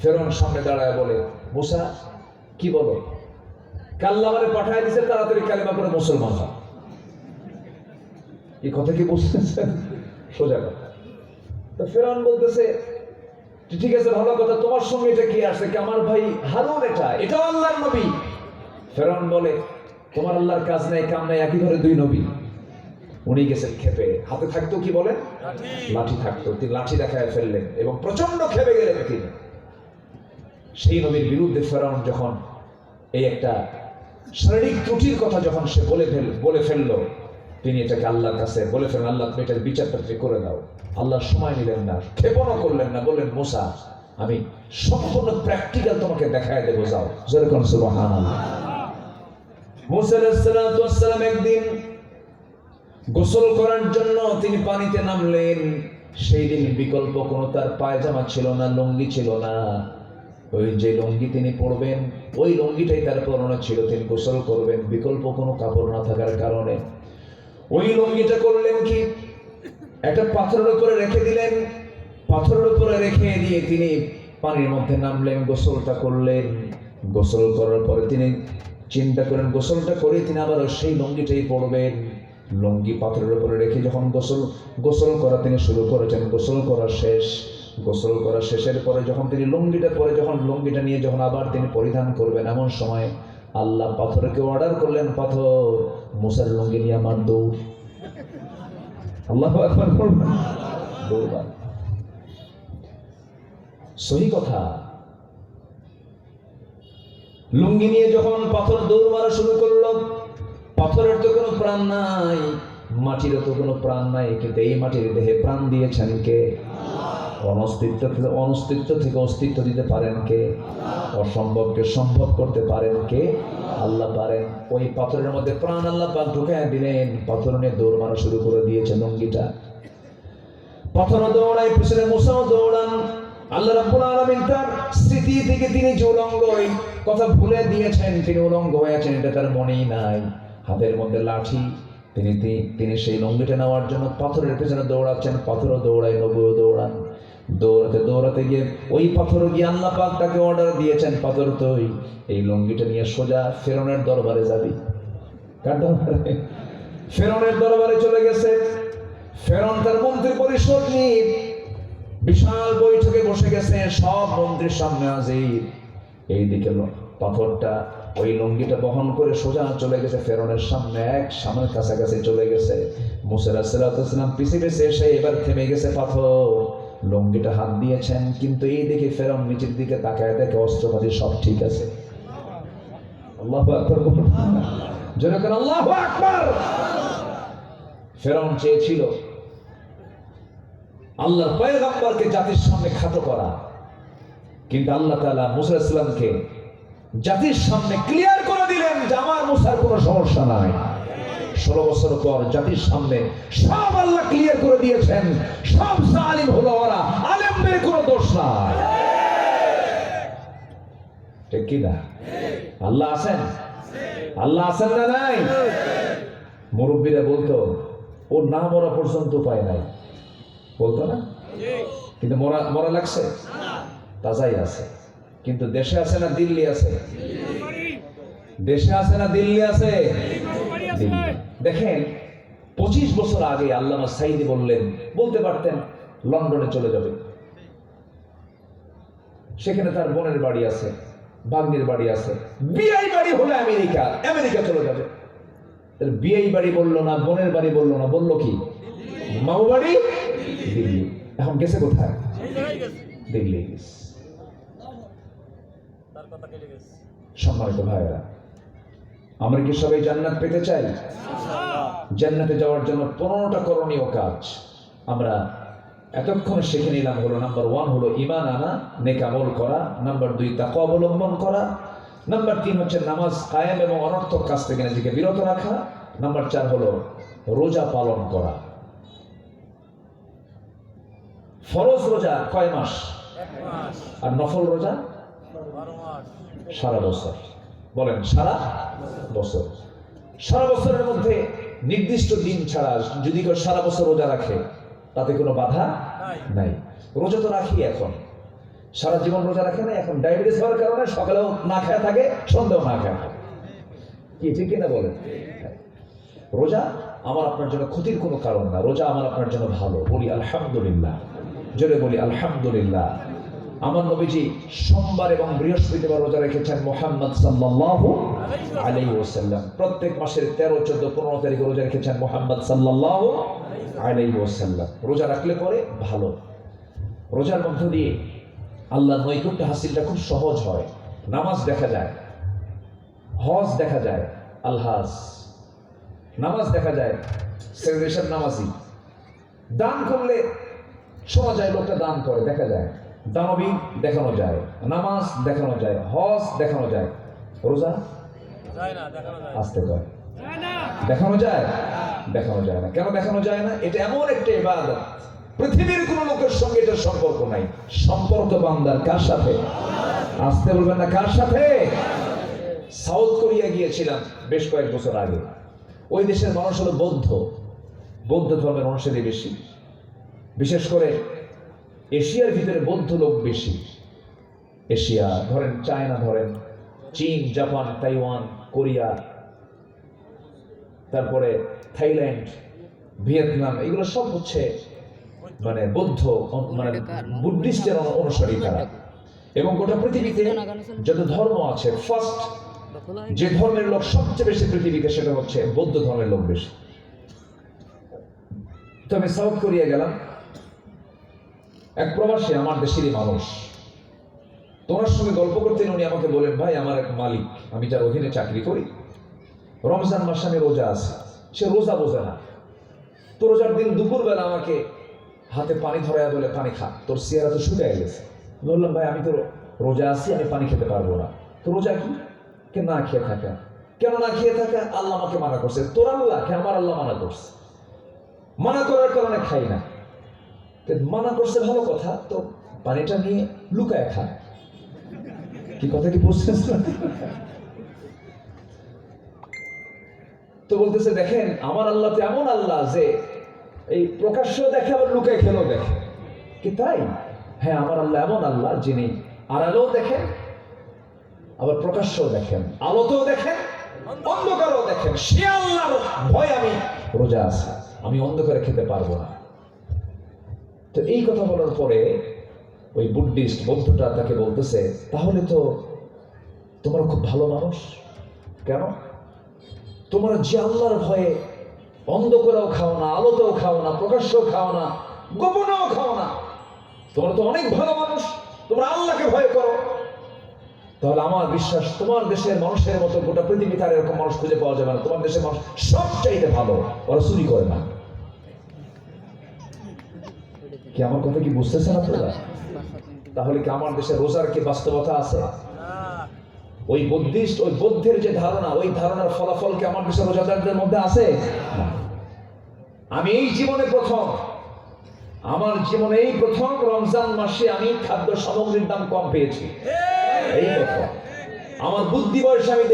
ফেরন সামনে দাঁড়ায় বলে মুসা কি বলো? কাল্লা মানে পাঠায় দিছে তাড়াতাড়ি কালিমা করে মুসলমান হয় এই কথা কি বুঝতেছেন সোজা কথা। তো বলতেছে ঠিক আছে ভালো কথা তোমার সঙ্গে এটা কি আসছে কি আমার ভাই হারুন এটা? এটা আল্লাহর নবী? বলে তোমার আল্লাহর কাজ নাই কাম নাই একই ধরে দুই নবী। উনি গেছেন খেপে। হাতে থাকতো কি বলেন? লাঠি। থাকতো। তিনি লাঠি দেখায় ফেললেন এবং প্রচণ্ড খেপে গেলেন তিনি। সেই নবীর বিরুদ্ধে ফেরাউন যখন এই একটা শারীরিক ত্রুটির কথা যখন সে বলে ফেল, বলে ফেলল, তিনি এটাকে আল্লাহর কাছে বলে ফেলেন, আল্লাহ, তুমি এটার বিচারটা তুমি করে দাও। আল্লাহ সময় নিলেন না, ক্ষেপণও করলেন না, বললেন, মোসা, আমি সম্পূর্ণ প্র্যাকটিক্যাল তোমাকে দেখায় দেবো, যাও। যেরকম সুবহান মুসা আলাইহিসসালাম একদিন গোসল করার জন্য তিনি পানিতে নামলেন। সেই দিন বিকল্প কোনো তার পায়জামা ছিল না, লুঙ্গি ছিল না। ওই যে লুঙ্গি তিনি পরবেন, ওই লুঙ্গিটাই তার পরনে ছিল তিনি গোসল করবেন, বিকল্প কোনো কাপড় না থাকার কারণে। ওই লুঙ্গিটা করলেন কি? একটা পাথরের উপরে রেখে দিলেন, পাথরের উপরে রেখে দিয়ে তিনি পানির মধ্যে নামলেন, গোসলটা করলেন। গোসল করার পরে তিনি চিন্তা করেন, গোসলটা করে তিনি আবার সেই লুঙ্গিটাই পরবেন। লুঙ্গি পাথরের উপরে রেখে যখন গোসল গোসল করা তিনি শুরু করেছেন, গোসল করা শেষ। গোসল করা শেষের পরে যখন তিনি লুঙ্গিটা পরে যখন লুঙ্গিটা নিয়ে যখন আবার তিনি পরিধান করবেন, এমন সময় আল্লাহ পাথরকে অর্ডার করলেন, পাথর, মুসার লুঙ্গি নিয়ে আমার দৌড়। আল্লাহ সহি কথা। লুঙ্গি নিয়ে যখন পাথর দৌড় মারা শুরু করল, পাথরের তো কোনো প্রাণ নাই মাটির তো কোনো প্রাণ নাই, কিন্তু এই মাটির দেহে প্রাণ দিয়েছেন কে? অনস্তিত্ব থেকে অনস্তিত্ব থেকে অস্তিত্ব দিতে পারেন কে? অসম্ভবকে সম্ভব করতে পারেন কে? আল্লাহ পারেন। ওই পাথরের মধ্যে প্রাণ আল্লাহ পাক ঢুকে দিলেন। পাথর নিয়ে দৌড় মারা শুরু করে দিয়েছে লুঙ্গিটা। পাথর দৌড়ায়, পিছনে মুসাও দৌড়ান। আল্লাহ রাব্বুল আলামিন তার স্মৃতি থেকে তিনি যে উলঙ্গ কথা ভুলে দিয়েছেন। তিনি উলঙ্গ হয়েছেন, এটা তার মনেই নাই। হাতের মধ্যে লাঠি। তিনি তিনি সেই লঙ্গিটা নেওয়ার জন্য পাথরের পেছনে দৌড়াচ্ছেন। পাথরও দৌড়ায়, নবুও দৌড়ান। দৌড়াতে দৌড়াতে গিয়ে ওই পাথর গিয়ে আল্লাহ পাক তাকে অর্ডার দিয়েছেন, পাথর তুই। এই লঙ্গিটা নিয়ে সোজা ফেরনের দরবারে যাবি। ফেরনের দরবারে চলে গেছে। ফেরন তার মন্ত্রী পরিষদ নিয়ে বিশাল বৈঠকে বসে গেছে, সব মন্ত্রীর সামনে হাজির। এইদিকে পাথরটা, ওই লুঙ্গিটা বহন করে সোজা চলে গেছে ফেরনের সামনে, এক সামনের কাছাকাছি চলে গেছে। মুসেরা সালাতাম পিছে পিছে এসে এবার থেমে গেছে পাথর। লুঙ্গিটা হাত দিয়েছেন, কিন্তু এই দিকে ফেরন নিচের দিকে তাকায় দেখে অস্ত্রপাতি সব ঠিক আছে। আল্লাহ জাতির সামনে খাটো করা, কিন্তু আল্লাহ তাআলা মুসা ইসলামকে জাতির সামনে ক্লিয়ার করে দিলেন যে আমার মুসার কোনো সমস্যা নাই। ষোলো বছর পর জাতির সামনে সব আল্লাহ ক্লিয়ার করে দিয়েছেন, সব জালিম হলো ওরা, আলেমদের কোনো দোষ নাই। ঠিক কি না? আল্লাহ আছেন? আল্লাহ আছেন না নাই? মুরব্বীরা বলতো ও না মরা পর্যন্ত উপায় নাই। বলতো না? কিন্তু মরা মরা লাগছে? তাজাই আছে। কিন্তু দেশে আছে না দিল্লি আছে? দেশে আছে না দিল্লি আছে? দিল্লি। দেখেন পঁচিশ বছর আগে আল্লামা সাইদি বললেন বলতে পারতেন লন্ডনে চলে যাবে। সেখানে তার বোনের বাড়ি আছে ভাগ্নির বাড়ি আছে। বিআই বাড়ি হলো আমেরিকা আমেরিকা চলে যাবে। বিআই বাড়ি বলল না বোনের বাড়ি বলল না বলল কি? মামু বাড়ি? দিল্লি। এখন গেছে কোথায়? দিল্লি। সম্মানিত ভাইয়েরা আমরা কি সবাই জান্নাত পেতে চাই? জান্নাতে যাওয়ার জন্য পনেরোটা করণীয় কাজ। আমরা এতক্ষণ শিখে নিলাম হলো নাম্বার ওয়ান হলো ইমান আনা নেক আমল করা। নাম্বার দুই তাকওয়া অবলম্বন করা। নাম্বার তিন হচ্ছে নামাজ কায়েম এবং অনর্থক কাজ থেকে নিজেকে বিরত রাখা। নাম্বার চার হলো রোজা পালন করা। ফরজ রোজা কয় মাস? আর নফল রোজা? সারা বছর। বলেন সারা বছর। সারা বছরের মধ্যে নির্দিষ্ট দিন ছাড়া যদি কেউ সারা বছর রোজা রাখে তাতে কোনো বাধা নাই। রোজা তো রাখি এখন। সারা জীবন রোজা রাখে না এখন ডায়াবেটিস হওয়ার কারণে সকালেও না খায় থাকে সন্ধ্যাও না খায় থাকে। কি ঠিক কিনা বলেন? রোজা আমার আপনার জন্য ক্ষতির কোনো কারণ না রোজা আমার আপনার জন্য ভালো বলি আলহামদুলিল্লাহ। জোরে বলি আলহামদুলিল্লাহ। আমার নবীজি সোমবার এবং বৃহস্পতিবার রোজা রেখেছেন মোহাম্মদ সাল্লাল্লাহু আলাইহি ওয়াসাল্লাম। প্রত্যেক মাসের তেরো, চোদ্দ, পনেরো তারিখে রোজা রেখেছেন মোহাম্মদ সাল্লাল্লাহু আলাইহি ওয়াসাল্লাম। রোজা রাখলে পরে ভালো। রোজার মধ্য দিয়ে আল্লাহ নৈকট্য হাসিলটা খুব সহজ হয়। নামাজ দেখা যায়। হজ দেখা যায়। আলহাজ নামাজ দেখা যায়। সেলিব্রেশন নামাজি দান করলে শোনা যায়, লোকটা দান করে, দেখা যায়। দানবী দেখানো যায় নামাজ দেখানো যায় হজ দেখানো যায়। রোজা? যায় দেখানো যায় আসতে কয়। দেখানো যায়? দেখানো যায় না। কেন দেখানো যায় না? এটা এমন একটা ইবাদত। পৃথিবীর কোন লোকের সঙ্গে এটার সম্পর্ক নাই। সম্পর্ক বান্দার কার সাথে? আসতে বলবেন না কার সাথে? সাউথ কোরিয়া গিয়েছিলাম বেশ কয়েক বছর আগে। ওই দেশের মানুষ হলো বৌদ্ধ। বৌদ্ধ ধর্মের মানুষেরই বেশি। বিশেষ করে এশিয়ার ভিতরে বৌদ্ধ লোক বেশি। এশিয়া, ধরেন চায়না, ধরেন চীন, জাপান, তাইওয়ান, কোরিয়া, তারপরে থাইল্যান্ড, ভিয়েতনাম, এগুলো সব হচ্ছে মানে বৌদ্ধ মানে বুদ্ধিস্টের অনুসারী তারা। এবং গোটা পৃথিবীতে যত ধর্ম আছে ফার্স্ট যে ধর্মের লোক সবচেয়ে বেশি পৃথিবীতে সেটা হচ্ছে বৌদ্ধ ধর্মের লোক বেশি। তো আমি সাউথ কোরিয়া গেলাম এক প্রবাসী আমার দেশেরই মানুষ। তোমার সঙ্গে গল্প করতে উনি আমাকে বলেন, ভাই, আমার এক মালিক, আমি যার অধীনে চাকরি করি। রমজান মাসে আমি রোজা আছে। সে রোজা বোঝে না। তো রোজার দিন দুপুরবেলা আমাকে হাতে পানি ধরাইয়া বলে, পানি খা, তোর সিয়ারা তো শুকায় গেছে। বললাম, ভাই, আমি তো রোজা আছি, আমি পানি খেতে পারব না। তো রোজা কি? কে না খেয়ে থাকা। কেন না খেয়ে থাকা? আল্লাহ আমাকে মানা করছে। তোর আল্লাহ কে আমার আল্লাহ মানা করছে? মানা করার কারণে খাই না। মানা করছে ভালো কথা, তো পানিটা নিয়ে লুকায় খায়। কি কথা কি বুঝছেন তো বলতেছে, দেখেন, আমার আল্লাহ তো এমন আল্লাহ যে এই প্রকাশ্য দেখে, আবার লুকায় খেলেও দেখে। কি তাই? হ্যাঁ আমার আল্লাহ এমন আল্লাহ যিনি আড়ালেও দেখেন, আবার প্রকাশ্যও দেখেন। আলোতেও দেখেন, অন্ধকারও দেখেন। সে আল্লাহর ভয় আমি রোজা আছে। আমি অন্ধকারে খেতে পারব না। তো এই কথা বলার পরে ওই বুদ্ধিস্ট বন্ধুটা তাকে বলতেছে, তাহলে তো তোমরা খুব ভালো মানুষ। কেন? তোমরা যে আল্লাহর ভয়ে অন্ধকারেও খাও না, আলোতেও খাও না, প্রকাশ্যও খাও না, গোপনেও খাও না, তোমরা তো অনেক ভালো মানুষ, তোমরা আল্লাহকে ভয় করো। তাহলে আমার বিশ্বাস, তোমার দেশের মানুষের মতো গোটা পৃথিবীতে আর এরকম মানুষ খুঁজে পাওয়া যাবে না। তোমার দেশের মানুষ সব চাইতে ভালো। ওরা চুরি করে না। কি আমার কথা কি বুঝতেছেন আপনারা? তাহলে কি আমার দেশে রোজার কি বাস্তবতা আছে? ওই বুদ্ধিস্ট ওই বৌদ্ধের যে ধারণা ওই ধারণার ফলাফল কি আমার দেশের রোজাদারদের মধ্যে আছে? আমি এই জীবনে প্রথম আমার জীবনে এই প্রথম রমজান মাসে আমি খাদ্য সামগ্রীর দাম কম পেয়েছি। এই প্রথম। আমার বুদ্ধি বয়সে আমি